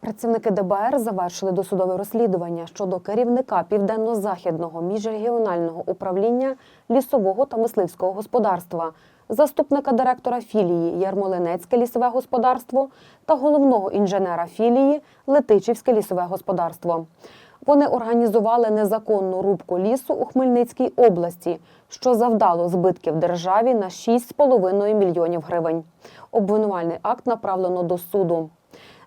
Працівники ДБР завершили досудове розслідування щодо керівника південно-західного міжрегіонального управління лісового та мисливського господарства, заступника директора філії Ярмолинецьке лісове господарство та головного інженера філії Летичівське лісове господарство. Вони організували незаконну рубку лісу у Хмельницькій області, що завдало збитків державі на 6,5 мільйонів гривень. Обвинувальний акт направлено до суду.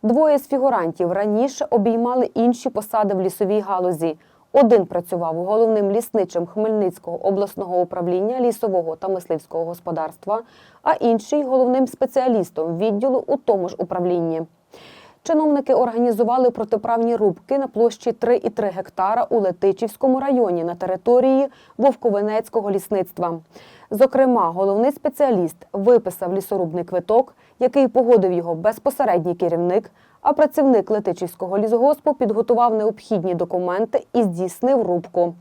Двоє з фігурантів раніше обіймали інші посади в лісовій галузі. Один працював головним лісничим Хмельницького обласного управління лісового та мисливського господарства, а інший головним спеціалістом відділу у тому ж управлінні. Чиновники організували протиправні рубки на площі 3,3 гектара у Летичівському районі на території Вовковенецького лісництва. Зокрема, головний спеціаліст виписав лісорубний квиток, який погодив його безпосередній керівник, а працівник Летичівського лісгоспу підготував необхідні документи і здійснив рубку.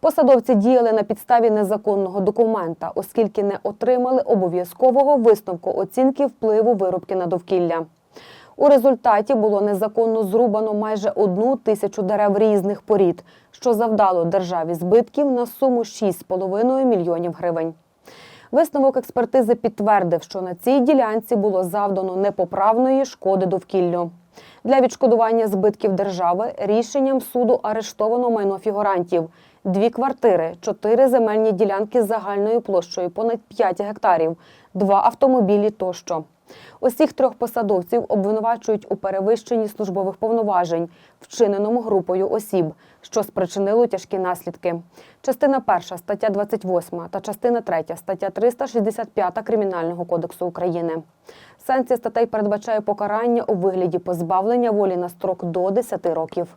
Посадовці діяли на підставі незаконного документа, оскільки не отримали обов'язкового висновку оцінки впливу вирубки на довкілля. У результаті було незаконно зрубано майже одну тисячу дерев різних порід, що завдало державі збитків на суму 6,5 мільйонів гривень. Висновок експертизи підтвердив, що на цій ділянці було завдано непоправної шкоди довкіллю. Для відшкодування збитків держави рішенням суду арештовано майно фігурантів: дві квартири, чотири земельні ділянки з загальною площею понад 5 гектарів, два автомобілі тощо. Усіх трьох посадовців обвинувачують у перевищенні службових повноважень, вчиненому групою осіб, що спричинило тяжкі наслідки. Частина 1 стаття 28 та частина 3 стаття 365 Кримінального кодексу України. Санкція статей передбачає покарання у вигляді позбавлення волі на строк до 10 років.